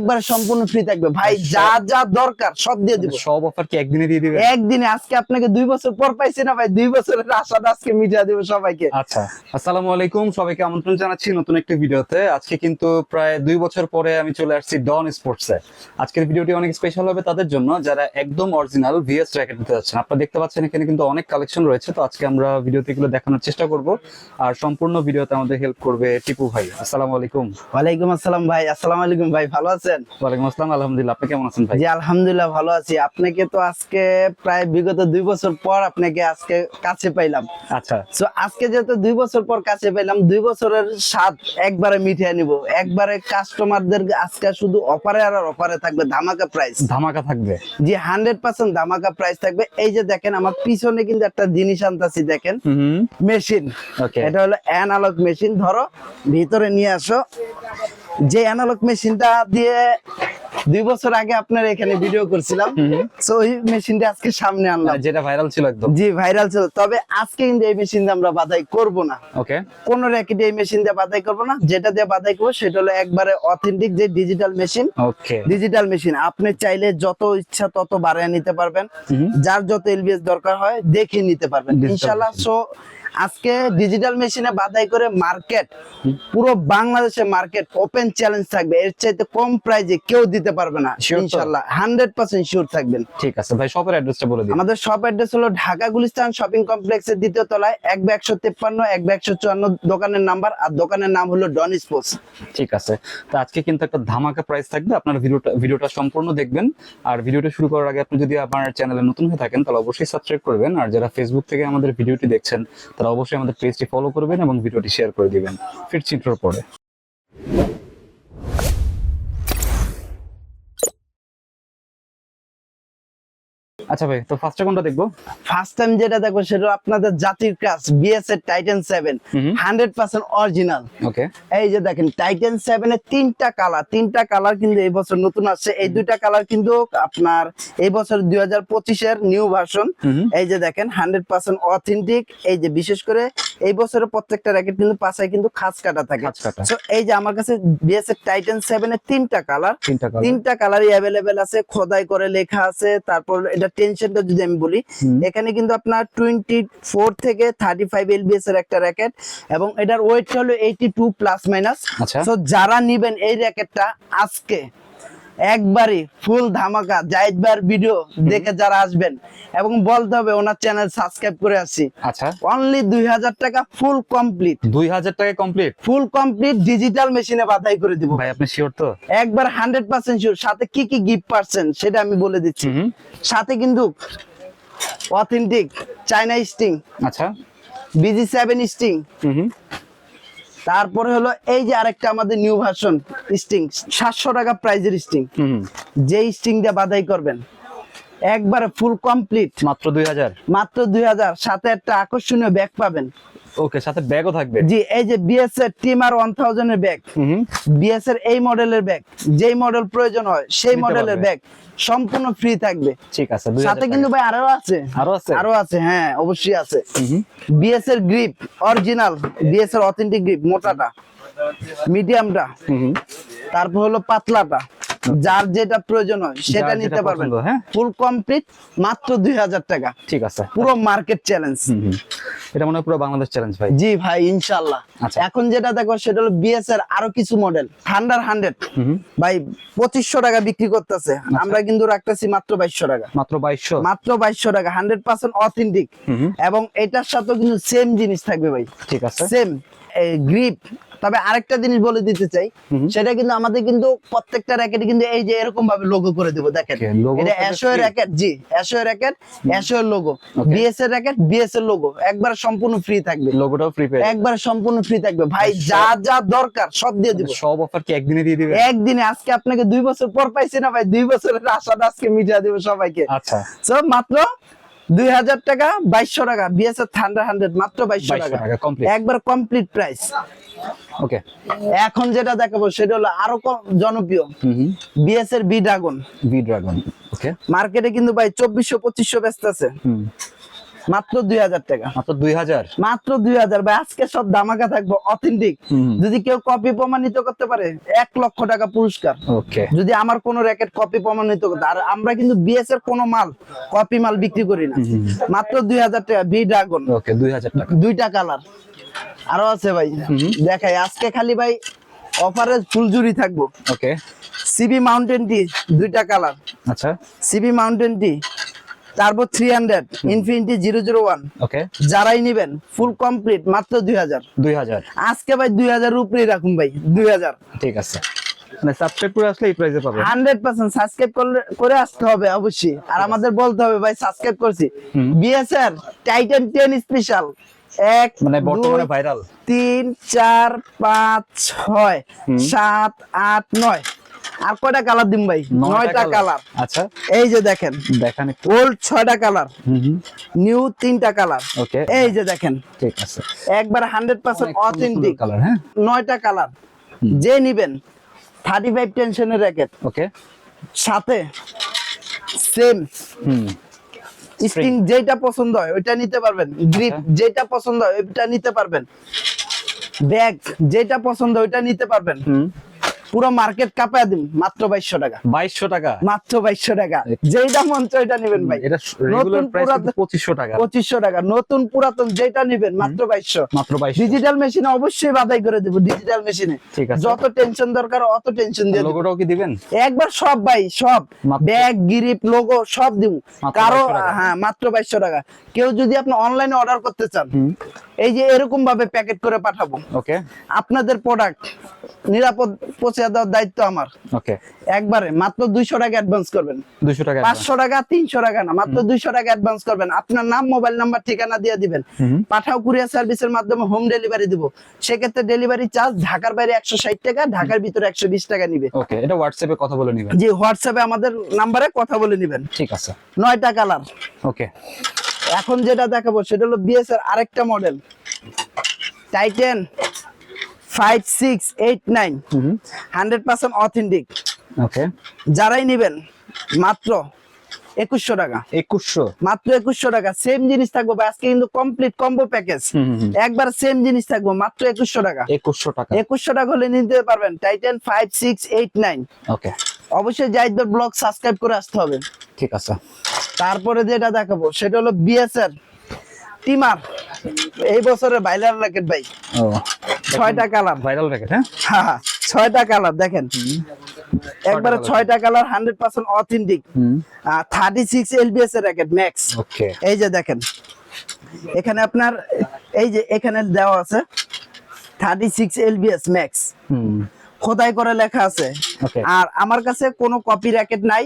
একবার সম্পূর্ণ ফ্রি থাকবে। ভাই যা যা দরকার সব দিয়ে দিব। সব অফার কি একদিনে দিয়ে দিবেন? একদিনে আজকে আপনাকে দুই বছর পর পাইছি না ভাই দুই বছরের আশাটা আজকে মিটিয়ে দিব সবাইকে। আচ্ছা আসসালামু আলাইকুম সবাইকে আমন্ত্রণ জানাচ্ছি নতুন একটি ভিডিওতে। আজকে কিন্তু প্রায় দুই বছর পরে আমি চলে আসছি ডন স্পোর্টস আজকের ভিডিওটি অনেক স্পেশাল হবে তাদের জন্য যারা একদম অরিজিনাল ভিএস র্যাকেট নিতে যাচ্ছেন। আপনারা দেখতে পাচ্ছেন এখানে কিন্তু অনেক কালেকশন রয়েছে তো আজকে আমরা ভিডিওতে এগুলো দেখানোর চেষ্টা করব। আর সম্পূর্ণ ভিডিওতে আমাদের হেল্প করবে টিপু ভাই। আসসালামু আলাইকুম। ওয়া আলাইকুম আসসালাম ভাই আসসালামু আলাইকুম ভাই ভালো আছেন? ওয়ালাইকুম আসসালাম আলহামদুলিল্লাহ। আপনি কেমন আছেন ভাই? জি আলহামদুলিল্লাহ ভালো আছি। আপনাকে তো আজকে প্রায় বিগত দুই বছর পর আপনাকে আজকে কাছে পাইলাম। আচ্ছা। তো আজকে যেহেতু দুই বছর পর কাছে পেলাম দুই বছরের স্বাদ একবারে মিঠিয়ে নিব। একবারে কাস্টমারদের আজকে শুধু অফারে আর অফারে থাকবে ধামাকা প্রাইস ধামাকা থাকবে। জি হান্ড্রেড পার্সেন্ট ধামাকা প্রাইস থাকবে। এই যে দেখেন আমার পিছনে কিন্তু একটা জিনিস আনতাছি দেখেন। মেশিন ওকে এটা হলো অ্যানালগ মেশিন ধরো ভিতরে নিয়ে আসো। যে অ্যানালগ মেশিনটা দিয়ে দুই বছর আগে আপনার এখানে ভিডিও করছিলাম তো ওই মেশিনটা আজকে সামনে আনলাম। যেটা ভাইরাল ছিল একদম। জি ভাইরাল ছিল। তবে আজকে কিন্তু এই মেশিন দিয়ে আমরা বাধাই করব না। ওকে কোন র্যাকেটে এই মেশিন দিয়ে বাধাই করব না যেটা দিয়ে বাধাই করব সেটা হলো একবারে অথেন্টিক যে digital machine okay digital machine আপনি চাইলে যত ইচ্ছা তত বাড়িয়ে নিতে পারবেন। যার যত এলবিএস দরকার হয় দেখে নিতে পারবেন। ইনশাআল্লাহ সো আজকে ডিজিটাল মেশিনে বাধাই করে মার্কেট পুরো বাংলাদেশে মার্কেট ওপেন চ্যালেঞ্জ থাকবে। এর চাইতে কম প্রাইজে কেউ দিতে পারবে না। ইনশাআল্লাহ হান্ড্রেড পার্সেন্ট শিওর থাকবেন। ঠিক আছে ভাই শপের অ্যাড্রেসটা বলে দিন। আমাদের শপ অ্যাড্রেস হলো ঢাকা গুলিস্তান শপিং কমপ্লেক্সের দ্বিতীয় তলায় এক বা একশো তেপ্পান্ন এক বা একশো চুয়ান্ন দোকানের নাম্বার আর দোকানের নাম হলো ডন স্পোর্টস ঠিক আছে তো আজকে কিন্তু একটা ধামাকা প্রাইস থাকবে। আপনার ভিডিওটা ভিডিওটা সম্পূর্ণ দেখবেন। আর ভিডিওটা শুরু করার আগে আপনি যদি আমার চ্যানেলে নতুন হয়ে থাকেন তাহলে অবশ্যই সাবস্ক্রাইব করবেন। আর যারা ফেসবুক থেকে আমাদের ভিডিওটি দেখছেন তারা অবশ্যই আমাদের পেজটি ফলো করবেন এবং ভিডিওটি শেয়ার করে দিবেন। ফিরছি ইন্ট্রোর পরে। আচ্ছা ভাই তো ফার্স্টে কোনটা দেখব? ফার্স্ট টাইম যেটা দেখব সেটা আপনাদের জাতির কাজ বিএস এর Titan seven hundred percent original okay এই যে দেখেন টাইটান সেভেন এর তিনটা কালার তিনটা কালার কিন্তু এই বছর নতুন আসছে। এই দুইটা কালার কিন্তু আপনার এই বছর দুই হাজার পঁচিশের নিউ ভার্সন এই যে দেখেন হান্ড্রেড পার্সেন্ট অথেন্টিক এই যে বিশেষ করে এই বছরের প্রত্যেকটা র্যাকেট কিন্তু পাশায় কিন্তু খাঁজ কাটা থাকে। So, এই যে আমার কাছে বিএস এর টাইটান সেভেন এর তিনটা কালার তিনটা কালারই অ্যাভেলেবেল আছে। খোদাই করে লেখা আছে। তারপর এটা টেনশনটা যদি আমি বলি এখানে কিন্তু আপনার টোয়েন্টি ফোর থেকে থার্টি ফাইভ এলবিএস এর একটা র্যাকেট এবং এটার ওয়েট হলো এইটি টু প্লাস মাইনাস যারা নিবেন এই র্যাকেটটা আজকে একবারই ফুল ধামাকা ভাইয়ের ভিডিও দেখে যারা আসবেন এবং বলতে হবে ওনার চ্যানেল সাবস্ক্রাইব করে আসছি। আচ্ছা। অনলি দুই হাজার টাকা ফুল কমপ্লিট দুই হাজার টাকা কমপ্লিট ফুল কমপ্লিট ডিজিটাল মেশিনে বাধাই করে দিব। ভাই আপনি শিওর তো? একবার হান্ড্রেড পার্সেন্ট শিওর সাথে কি কি গিফট পাচ্ছেন সেটা আমি বলে দিচ্ছি। সাথে কিন্তু অথেন্টিক চাইনা স্টিং আচ্ছা। বিজি সেভেন স্টিং হুম। তারপরে হলো এই যে আরেকটা আমাদের নিউ ভার্সন স্টিং সাতশো টাকা প্রাইজের স্টিং যে স্টিং দিয়ে বাধাই করবেন একবারে ফুল কমপ্লিট মাত্র দুই হাজার। মাত্র দুই হাজার। সাথে একটা আকর্ষণীয় ব্যাগ পাবেন। ওকে সাথে ব্যাগও থাকবে। জি এই যে বিএস এর টিমার ওয়ান থাউজেন্ড এর ব্যাগ বিএস এর এই মডেলের ব্যাগ যেই মডেল প্রয়োজন হয় সেই মডেলের ব্যাগ সম্পূর্ণ ফ্রি থাকবে। ঠিক আছে সাথে কিন্তু ভাই আরও আছে। আরও আছে? আরও আছে হ্যাঁ অবশ্যই আছে। বিএস এর গ্রিপ অরিজিনাল বিএস এর অথেন্টিক গ্রিপ মোটাটা। মিডিয়ামটা তারপর হলো পাতলাটা। যার যেটা প্রয়োজন হয় সেটা নিতে পারবেন। হ্যাঁ? ফুল কমপ্লিট মাত্র দুই হাজার টাকা। ঠিক আছে। পুরো মার্কেট চ্যালেঞ্জ। এটা মনে হয় পুরো বাংলাদেশ চ্যালেঞ্জ ভাই। জি ভাই ইনশাল্লাহ আচ্ছা। এখন যেটা দেখো সেটা হলো বিএস এর আরও কিছু মডেল থান্ডার হান্ড্রেড ভাই পঁচিশশো টাকা বিক্রি করতেছে। আমরা কিন্তু রাখতেছি মাত্র বাইশশো টাকা। মাত্র বাইশশো? মাত্র বাইশশো টাকা হান্ড্রেড পার্সেন্ট অথেন্টিক এবং এটার সাথে কিন্তু সেম জিনিস থাকবে ভাই। ঠিক আছে। সেম গ্রিপ তবে আরেকটা জিনিস বলে দিতে চাই সেটা কিন্তু আমাদের কিন্তু প্রত্যেকটা র্যাকেটে কিন্তু এই যে এরকম ভাবে লোগো করে দেবো দেখেন। এটা অ্যাশো এর র্যাকেট জি অ্যাশো এর র্যাকেট অ্যাশো এর লোগো বিএস এর র্যাকেট বিএস এর লোগো একবার সম্পূর্ণ ফ্রি থাকবে। লোগোটাও ফ্রি পে একবার সম্পূর্ণ ফ্রি থাকবে। ভাই যা যা দরকার সব দিয়ে দিব। সব অফার কি একদিনে দিয়ে দিবেন? একদিনে আজকে আপনাকে দুই বছর পর পাইছি না ভাই দুই বছরের আশাটা আজকে মিটিয়ে দেবো সবাইকে। আচ্ছা। সো মাত্র দুই হাজার টাকা বাইশশো টাকা। বিএস এর থান্ডার হান্ড্রেড মাত্র বাইশশো 2200 টাকা। একবার কমপ্লিট প্রাইস ওকে এখন যেটা দেখাবো সেটা হলো আরও কম জনপ্রিয়। বিএস এর B dragon B dragon okay মার্কেটে কিন্তু ভাই চব্বিশশো পঁচিশশো ব্যস্ত আছে। হুম। মাত্র দুই হাজার টাকা। মাত্র দুই হাজার? মাত্র দুই হাজার। ভাই আজকে সব দামাকা থাকব অথেন্টিক যদি কেউ কপি প্রমাণিত করতে পারে এক লক্ষ টাকা পুরস্কার। ওকে। যদি আমার কোন র্যাকেট কপি প্রমাণিত করতে আর আমরা কিন্তু বিএস এর কোনো মাল কপি মাল বিক্রি করি না। মাত্র দুই হাজার টাকা বি ড্রাগন ওকে দুই হাজার টাকা। দুইটা কালার আরও আছে ভাই। দেখাই আজকে খালি ভাই অফারে ফুলজুরি থাকব। ওকে। সিবি মাউন্টেন টি দুইটা কালার আচ্ছা। সিবি মাউন্টেন টি তারপর three hundred infinity zero zero one okay যারাই নিবেন ফুল কমপ্লিট মাত্র দুই হাজার। দুই হাজার। আজকে ভাই দুই হাজার উপরেই রাখুন ভাই দুই হাজার। ঠিক আছে। মানে সাবস্ক্রাইব করে আসলে এই প্রাইসে পাবে হান্ড্রেড পার্সেন্ট সাবস্ক্রাইব করে আসতে হবে অবশ্যই। আর আমাদের বলতে হবে ভাই সাবস্ক্রাইব করছি। বিএসআর টাইটান স্পেশাল এক মানে বর্তমানে ভাইরাল তিন চার পাঁচ ছয় সাত আট নয়। আর কয়টা কালার দিন ভাই? নয়টা কালার। আচ্ছা। এই যে দেখেন দেখান ওল্ড ছয়টা কালার। নিউ তিনটা কালার। ওকে। এই যে দেখেন ঠিক আছে। একবার হান্ড্রেড পার্সেন্ট অথেন্টিক। কালার হ্যাঁ? নয়টা কালার। যে নিবেন থার্টি ফাইভ টেনশনের র্যাকেট ওকে। সাথে সেম হুম। স্টিং যেটা পছন্দ হয় ওইটা নিতে পারবেন। গ্রিপ আচ্ছা। যেটা পছন্দ হয় ওইটা নিতে পারবেন। ব্যাগ যেটা পছন্দ ওইটা নিতে পারবেন। হুম। পুরো মার্কেট কাপায় দিন মাত্র বাইশশো টাকা। বাইশশো টাকা? মাত্র বাইশশো টাকা। যেটা মন চায় ওইটা নিবেন ভাই। এটা নতুন পুরাতন পঁচিশশো টাকা। পঁচিশশো টাকা। নতুন পুরাতন যেটা নিবেন মাত্র বাইশশো। মাত্র বাইশ ডিজিটাল মেশিনে অবশ্যই বাধাই করে দেবো ডিজিটাল মেশিনে ঠিক আছে। যত টেনশন দরকার অত টেনশন দিয়ে। লোগোটাও কি দিবেন? একবার সব ভাই সব। ব্যাগ গিরিপ লোগো সব দিব। কারও হ্যাঁ মাত্র বাইশশো টাকা। কেউ যদি আপনি অনলাইনে অর্ডার করতে চান এই যে এরকম ভাবে প্যাকেট করে পাঠাবো। ওকে আপনাদের প্রোডাক্ট নিরাপদ পৌঁছে দেওয়ার দায়িত্ব আমার। ওকে। একবারে মাত্র দুইশো টাকা অ্যাডভান্স করবেন। দুশো টাকা পাঁচশো টাকা তিনশো টাকা না মাত্র দুইশো টাকা অ্যাডভান্স করবেন। আপনার নাম মোবাইল নাম্বার ঠিকানা দিয়ে দিবেন। পাঠাও কুরিয়ার সার্ভিসের মাধ্যমে হোম ডেলিভারি দিব। সেক্ষেত্রে ডেলিভারি চার্জ ঢাকার বাইরে একশো ষাট টাকা ঢাকার ভিতরে একশো বিশ টাকা নিবে। ওকে এটা হোয়াটসঅ্যাপে কথা বলে নেবেন। জি হোয়াটসঅ্যাপে আমাদের নাম্বারে কথা বলে নিবেন। ঠিক আছে। নয়টা কালার ওকে। এখন যেটা দেখাবো সেটা হলো বিএস এর আরেকটা model Titan five six eight nine hundred percent authentic okay যারাই নিবেন মাত্র একুশশো টাকা। একুশশো? মাত্র একুশশো টাকা। সেম জিনিস থাকব আজকে কিন্তু কমপ্লিট কম্বো প্যাকেজ। একবার সেম জিনিস থাকব মাত্র একুশশো টাকা। একুশশো টাকা। একুশশো টাকা হলে নিতে পারবেন। Titan five six eight nine okay অবশ্যই জাহিদর ব্লগ সাবস্ক্রাইব করে আসতে হবে। ঠিক আছে। তারপরে যেটা দেখাবো সেটা হলো বিএসএর টিমার এই বছরের বাইলার র্যাকেট ভাই। ও। ছয়টা কালার। ভাইরাল র্যাকেট হ্যাঁ? হ্যাঁ ছয়টা কালার দেখেন। একবারে ছয়টা colour hundred percent authentic thirty six LBS এর র্যাকেট ম্যাক্স এই যে দেখেন এখানে আপনার এই যে এখানে দেওয়া আছে থার্টি সিক্স এলবিএস ম্যাক্স হুম। খোদাই করে লেখা আছে। আর আমার কাছে কোনো কপি র্যাকেট নাই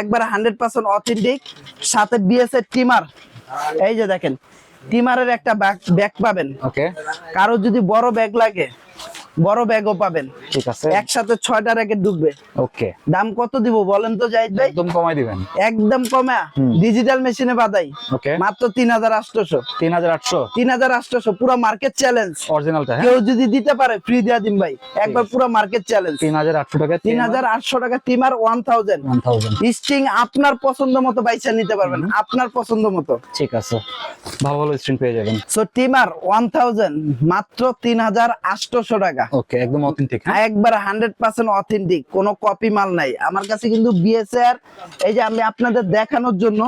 একবার হান্ড্রেড পার্সেন্ট অথেন্টিক সাথে বিএস এর টিমার এই যে দেখেন টিমারের একটা ব্যাগ পাবেন। ওকে কারও যদি বড় ব্যাগ লাগে বড় ব্যাগও পাবেন। ঠিক আছে। একসাথে ছয়টা র্যাকেট ঢুকবে। ওকে। দাম কত দিব বলেন তো জাহিদ ভাই? একদম কমাই দিবেন। একদম কমা। ডিজিটাল মেশিনে বাদাই। ওকে। মাত্র তিন হাজার আটশোশো। তিন হাজার আটশো। তিন হাজার আটশোশো পুরো মার্কেট চ্যালেঞ্জ অরিজিনালটা কেউ যদি দিতে পারে ফ্রি দিয়া দিন ভাই। একবার পুরো মার্কেট চ্যালেঞ্জ তিন হাজার আটশো টাকা তিন হাজার আটশো টাকা timer one thousand one thousand string আপনার পছন্দ মতো বাইসা নিতে পারবেন আপনার পছন্দ মতো। ঠিক আছে। ভালো ভালো স্ক্রিন পেয়ে যাবেন। সো টিমার ওয়ান থাউজেন্ড মাত্র তিন হাজার আটশোশো টাকা। ওকে একদম অথেন্টিক হ্যাঁ? একবার হান্ড্রেড পার্সেন্ট অথেন্টিক কোনো কপি মাল নাই। আমার কাছে কিন্তু বিএসআর এই যে আমি আপনাদের দেখানোর জন্য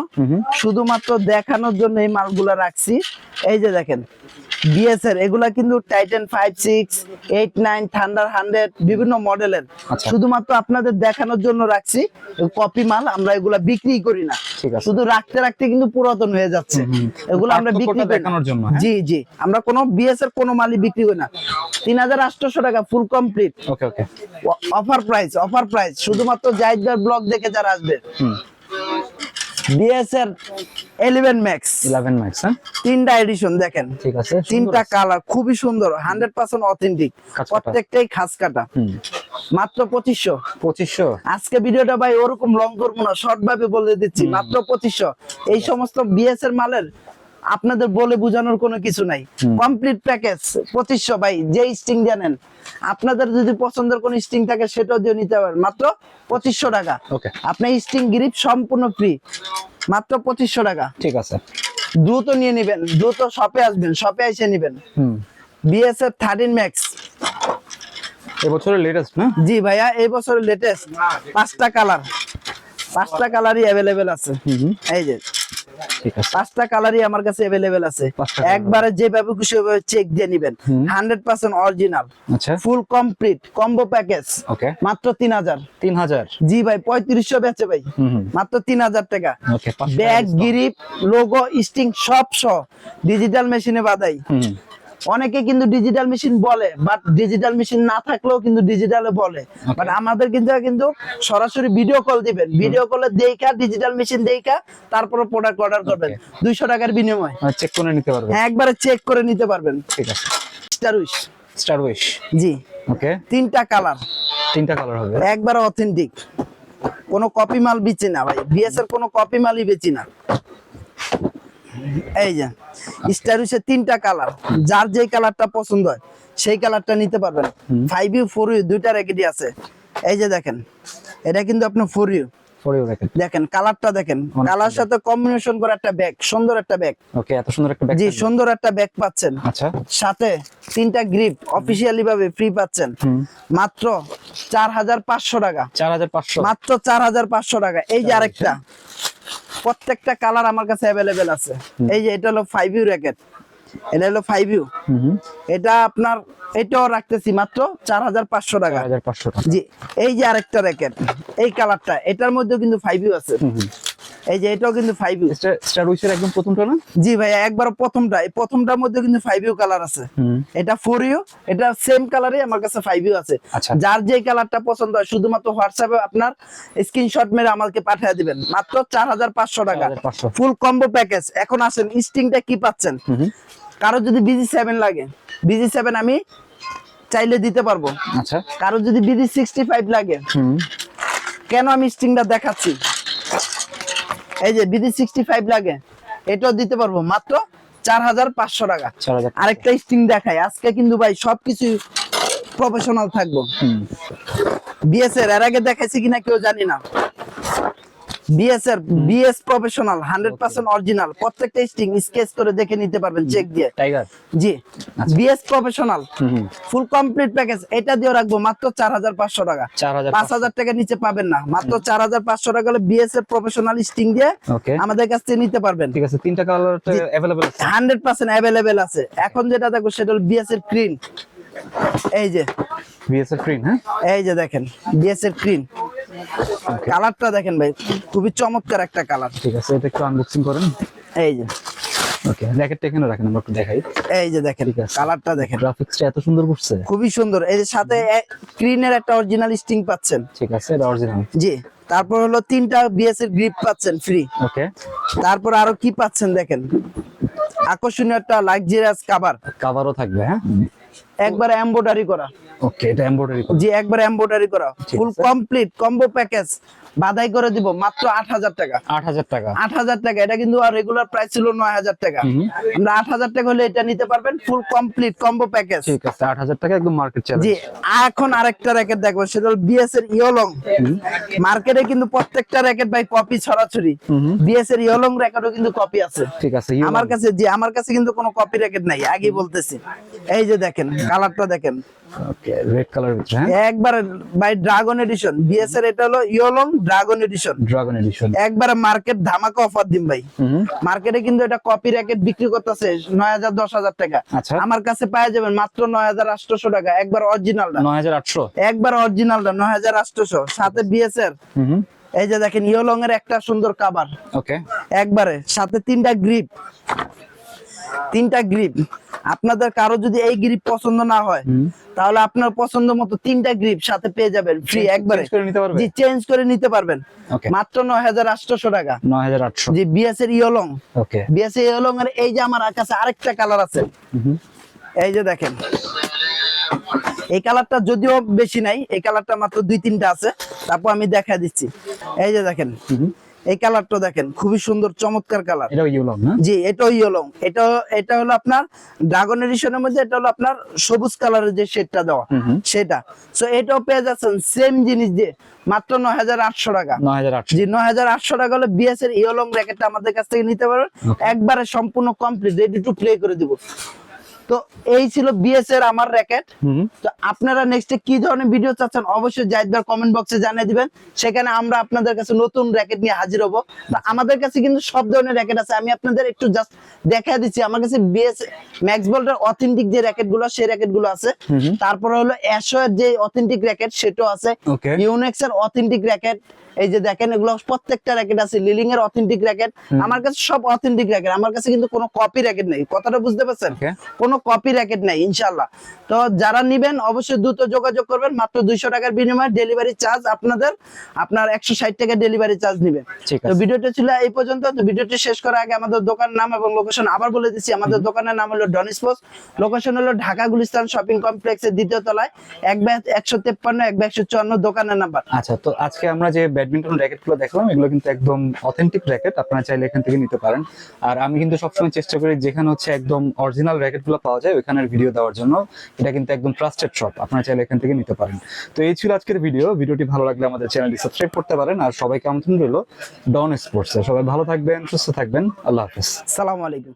শুধুমাত্র দেখানোর জন্য এই মালগুলা রাখছি। এই যে দেখেন বিএসআর এগুলা কিন্তু Titan five six eight nine thunder hundred বিভিন্ন মডেলের আচ্ছা। শুধুমাত্র আপনাদের দেখানোর জন্য রাখছি কপি মাল আমরা এগুলা বিক্রি করি না। ঠিক আছে। শুধু রাখতে রাখতে কিন্তু পুরাতন হয়ে যাচ্ছে। এগুলো আমরা বিক্রি করি দেখানোর জন্য, হ্যাঁ? জি জি। আমরা কোনো বিএস এর কোনো মালই বিক্রি করি না। তিন হাজার আটশোশো টাকা full complete okay okay offer price offer price শুধুমাত্র ব্লগ দেখে যারা আসবে। হুম। বিএস এর ইলেভেন ম্যাক্স ইলেভেন ম্যাক্স হ্যাঁ? তিনটা এডিশন দেখেন। ঠিক আছে তিনটা কালার খুবই সুন্দর হান্ড্রেড পার্সেন্ট অথেন্টিক প্রত্যেকটাই খাস কাটা মাত্র পঁচিশশো। পঁচিশশো? আজকে ভিডিওটা ভাই ওরকম লং করব না শর্ট ভাবে বলে দিচ্ছি মাত্র পঁচিশশো। এই সমস্ত বিএস এর মালের আপনাদের বলে বোঝানোর কোনো কিছু নাই। কমপ্লিট প্যাকেজ পঁচিশশো ভাই যে স্টিং জানেন আপনাদের যদি পছন্দের কোন স্টিং থাকে সেটাও দিয়ে নিতে পারেন। মাত্র পঁচিশশো টাকা। আপনার স্টিং গ্রিপ সম্পূর্ণ ফ্রি মাত্র পঁচিশশো টাকা। ঠিক আছে। দ্রুত নিয়ে নেবেন। দ্রুত শপে আসবেন শপে এসে নেবেন। বিএসএফ থার্টিন ম্যাক্স এবছরের লেটেস্ট না? জি ভাইয়া এই বছরের লেটেস্ট পাঁচটা কালার পাঁচটা কালারই অ্যাভেলেবেল আছে। এই যে। ঠিক আছে। পাঁচটা কালারই আমার কাছে अवेलेबल আছে। একবারে যেভাবে খুশি চেক দিয়ে নেবেন। 100% অরিজিনাল আচ্ছা। Full complete combo package okay মাত্র তিন হাজার। তিন হাজার। জি ভাই পঁয়ত্রিশশো বেচে ভাই। মাত্র তিন হাজার টাকা। Okay bag grip logo string সব সহ। ডিজিটাল মেশিনে বাদাই। হুম। অনেকে কিন্তু ডিজিটাল মেশিন বলে বাট ডিজিটাল মেশিন না থাকলেও কিন্তু ডিজিটালে বলে। বাট আমাদের কিন্তু কিন্তু সরাসরি ভিডিও কল দিবেন। ভিডিও কলে দেখা ডিজিটাল মেশিন দেখা তারপরে প্রোডাক্ট অর্ডার করবেন। দুইশো টাকার বিনিময়। চেক করে নিতে পারবেন। হ্যাঁ একবারে চেক করে নিতে পারবেন। ঠিক আছে। স্টার উইশ স্টার উইশ জি। ওকে তিনটা কালার তিনটা কালার হবে। একবারে অথেন্টিক কোনো কপি মাল বেচি না ভাই। বিএস এর কোনো কপি মালই বেচি না। এই যে স্টারুসের তিনটা কালার যার যেই কালারটা পছন্দ হয় সেই কালারটা নিতে পারবেন। ফাইভ ইউ ফোর ইউ দুইটা র্যাকেটই আছে। এই যে দেখেন এটা কিন্তু আপনার ফোর ইউ ফোরিও র্যাকেট দেখেন কালারটা দেখেন। কালার সাথে কম্বিনেশন করে একটা ব্যাগ সুন্দর একটা ব্যাগ ওকে এত সুন্দর একটা ব্যাগ জি সুন্দর একটা ব্যাগ পাচ্ছেন। আচ্ছা। সাথে তিনটা গ্রিপ অফিসিয়ালি ভাবে ফ্রি পাচ্ছেন। মাত্র চার হাজার পাঁচশো টাকা। চার হাজার পাঁচশো। মাত্র চার হাজার পাঁচশো টাকা। এই যে আরেকটা প্রত্যেকটা কালার আমার কাছে অ্যাভেলেবেল আছে। এই যে এটা হলো ফাইভ ইউ র্যাকেট এটা হলো ফাইভ ইউ এটা আপনার এটাও রাখতেছি মাত্র চার হাজার পাঁচশো টাকা। জি এই যে আরেকটা র্যাকেট এই কালারটা এটার মধ্যেও কিন্তু ফাইভ ইউ আছে। এই যে এটাও কিন্তু ফাইভ স্টার উইশের একদম প্রথমটা না? জি ভাইয়া একবার প্রথমটা এই প্রথমটার মধ্যে কিন্তু ফাইভ ইউ কালার আছে। এটা ফোর ইউ এটা সেম কালারই আমার কাছে ফাইভ ইউ আছে। আচ্ছা। যার যে কালারটা পছন্দ হয় শুধুমাত্র হোয়াটসঅ্যাপে আপনার স্ক্রিনশট মেরে আমাকে পাঠিয়ে দিবেন। মাত্র চার হাজার পাঁচশো টাকা। ফুল কম্বো প্যাকেজ এখন আসেন স্টিংটা কি পাচ্ছেন? কারও যদি বিজি সেভেন লাগে বিজি সেভেন আমি চাইলে দিতে পারব। আচ্ছা। কারও যদি বিজি সিক্সটি ফাইভ লাগে কেন আমি স্টিংটা দেখাচ্ছি? এই যে বিডি সিক্সটি ফাইভ লাগে এটাও দিতে পারব মাত্র চার হাজার পাঁচশো টাকা। আরেকটা স্টিং দেখাই আজকে কিন্তু ভাই সবকিছু প্রফেশনাল থাকব। বিএসএর এর এর আগে দেখাইছি কিনা কেউ জানি না। বিএস এর BS professional hundred percent original প্রত্যেকটা স্টিং স্কেচ করে দেখে নিতে পারবেন চেক দিয়ে। টাইগার জি। BS professional full complete package এটা দিয়ে রাখব মাত্র চার হাজার পাঁচশো টাকা। চার হাজার পাঁচ হাজার টাকা নিচে পাবেন না। মাত্র চার হাজার পাঁচশো টাকা হলে বিএস এর প্রফেশনাল স্টিং দিয়ে আমাদের কাছ থেকে নিতে পারবেন। ঠিক আছে তিনটা কালার অ্যাভেলেবল আছে। হান্ড্রেড পার্সেন্ট অ্যাভেলেবেল আছে। এখন যেটা দেখো সেটা হলো বিএস এর ক্রিন এই যে। বিএস এর প্রিন্ট হ্যাঁ? এই যে দেখেন বিএস এর ক্রিন কালারটা দেখেন ভাই খুবই চমৎকার একটা কালার। ঠিক আছে এটা একটু আনবক্সিং করেন। এই যে। ওকে র্যাকেটটা এখানে রাখেন আমরা একটু দেখাই। এই যে দেখেন কালারটা দেখেন। গ্রাফিক্সটা এত সুন্দর করছে। খুবই সুন্দর। এই যে সাথে ক্রিনের একটা অরিজিনাল স্টিং পাচ্ছেন। ঠিক আছে এটা অরিজিনাল জি। তারপর হলো তিনটা বিএস এর গ্রিপ পাচ্ছেন ফ্রি ওকে তারপর আরও কি পাচ্ছেন দেখেন? আকর্ষণীয় একটা লাক্সারিয়াস কভার কভারও থাকবে হ্যাঁ? একবার এমব্রয়ডারি করা। ওকে এটা এমব্রয়ডারি জি একবার এমব্রয়ডারি করা। ফুল কমপ্লিট কম্বো প্যাকেজ বাধাই করে দিব মাত্র আট হাজার টাকা। আট হাজার টাকা। আট হাজার টাকা এটা কিন্তু আর রেগুলার প্রাইস ছিল নয় হাজার টাকা। আমরা আট হাজার টাকা হলে এটা নিতে পারবেন ফুল কমপ্লিট কম্বো প্যাকেজ ঠিক আছে আট হাজার টাকা একদম মার্কেট চ্যালেঞ্জ জি এখন আরেকটা র্যাকেট দেখব সেটা হলো বিএস এর ইয়োলং মার্কেটে কিন্তু প্রত্যেকটা র্যাকেট ভাই কপি ছড়াছড়ি। বিএস এর ইয়োলং র্যাকেটও কিন্তু কপি আছে। ঠিক আছে আমার কাছে জি আমার কাছে কিন্তু কোনো কপি র্যাকেট নাই আগে বলতেছি। এই যে দেখেন কালারটা দেখেন। ওকে রেড কালার হ্যাঁ? একবারে ভাই ড্রাগন এডিশন বিএস এর এটা হলো ইয়োলং ড্রাগন এডিশন ড্রাগন এডিশন একবারে মার্কেট ধামাকা অফার দিন ভাই। মার্কেটে কিন্তু এটা কপি র্যাকেট বিক্রি করতেছে নয় হাজার দশ হাজার টাকা। আচ্ছা। আমার কাছে পাওয়া যাবেন মাত্র নয় হাজার আটশোশো টাকা। একবার অরিজিনালটা নয় হাজার আটশো? একবার অরিজিনালটা নয় হাজার আটশোশো সাথে বিএস এর। এই যে দেখেন ইয়োলং এর একটা সুন্দর কাবার ওকে একবারে সাথে তিনটা গ্রিপ তিনটা গ্রিপ আপনাদের কারও যদি এই গ্রিপ পছন্দ না হয় তাহলে আপনার পছন্দ মতো তিনটা গ্রিপ সাথে পেয়ে যাবেন ফ্রি একবারে? জি চেঞ্জ করে নিতে পারবেন। মাত্র নয় হাজার আটশোশো টাকা। নয় হাজার আটশো। জি বিএস এর ইয়োলং ওকে বিএস এর ইয়োলং এর এই যে আমার কাছে আরেকটা কালার আছে। এই যে দেখেন। এই কালারটা যদিও বেশি নাই এই কালারটা মাত্র দুই তিনটা আছে। তারপর আমি দেখা দিচ্ছি। এই যে দেখেন। এই কালারটা দেখেন খুবই সুন্দর চমৎকার কালার। এটাও ইউলং না? জি এটাও ইয়েলো এটা এটা হলো আপনার ড্রাগন এডিশনের মধ্যে এটা হলো আপনার সবুজ কালারের যে শেডটা দেওয়া। সেটা। সো এটাও পেয়ে যাচ্ছেন সেম জিনিস দিয়ে মাত্র নয় হাজার আটশো টাকা। নয় হাজার আটশো। জি নয় হাজার আটশো টাকা হলে বিএস এর ইয়েলং র্যাকেটটা আমাদের কাছ থেকে নিতে পারবেন। একবারে সম্পূর্ণ কমপ্লিট রেডি টু প্লে করে দিব। তো এই ছিল বিএস এর আমার র্যাকেট তো আপনারা নেক্সট কি ধরনের ভিডিও চাচ্ছেন অবশ্যই জাহিদবার কমেন্ট বক্সে জানিয়ে দিবেন। সেখানে আমরা আপনাদের কাছে নতুন র্যাকেট নিয়ে হাজির হব। তো আমাদের কাছে কিন্তু সব ধরনের র্যাকেট আছে। আমি আপনাদের একটু জাস্ট দেখা দিচ্ছি আমার কাছে বিএস ম্যাক্স বোল্টের অথেন্টিক যে র্যাকেটগুলো সেই র্যাকেটগুলো আছে। তারপরে হলো অ্যাশো এর যে অথেন্টিক র্যাকেট সেটাও আছে। ইউনেক্স এর অথেন্টিক র্যাকেট এই যে দেখেন এগুলো প্রত্যেকটা র্যাকেট আছে। লিলিং এর অথেন্টিক র্যাকেট আমার কাছে সব অথেন্টিক র্যাকেট আমার কাছে কিন্তু কোনো কপি র্যাকেট নেই। কথাটা বুঝতে পারছেন? কোনো কপি র্যাকেট নেই ইনশাল্লাহ তো যারা নিবেন অবশ্যই দ্রুত যোগাযোগ করবেন। মাত্র দুইশো টাকার বিনিময়ে ডেলিভারি চার্জ আপনাদের আপনার একশো ষাট টাকা ডেলিভারি চার্জ নিবেন তো ভিডিওটা ছিল এই পর্যন্ত। তো ভিডিওটি শেষ করার আগে আমাদের দোকান নাম এবং লোকেশন আবার বলে দিচ্ছি আমাদের দোকানের নাম হলো ডনিস পোস্ট লোকেশন হলো ঢাকা গুলিস্তান শপিং কমপ্লেক্সের দ্বিতীয় তলায় এক ব্যাগ একশো তেপ্পান্ন এক একশো চুয়ান্ন দোকানের নাম্বার। আচ্ছা তো আজকে আমরা যে ব্যাডমিন্টন র্যাকেটগুলো দেখলাম এগুলো কিন্তু একদম অথেন্টিক র্যাকেট আপনারা চাইলে এখান থেকে নিতে পারেন। আর আমি কিন্তু সবসময় চেষ্টা করি যেখানে হচ্ছে একদম অরিজিনাল র্যাকেটগুলো পাওয়া যায় ওইখানের ভিডিও দেওয়ার জন্য। এটা কিন্তু একদম ট্রাস্টেড শপ আপনারা চাইলে এখান থেকে নিতে পারেন। তো এই ছিল আজকের ভিডিও ভিডিওটি ভালো লাগলে আমাদের চ্যানেলটি সাবস্ক্রাইব করতে পারেন। আর সবাইকে আমন্ত্রণ রইল ডন স্পোর্টস। সবাই ভালো থাকবেন সুস্থ থাকবেন। আল্লাহ হাফেজ। সালাম আলাইকুম।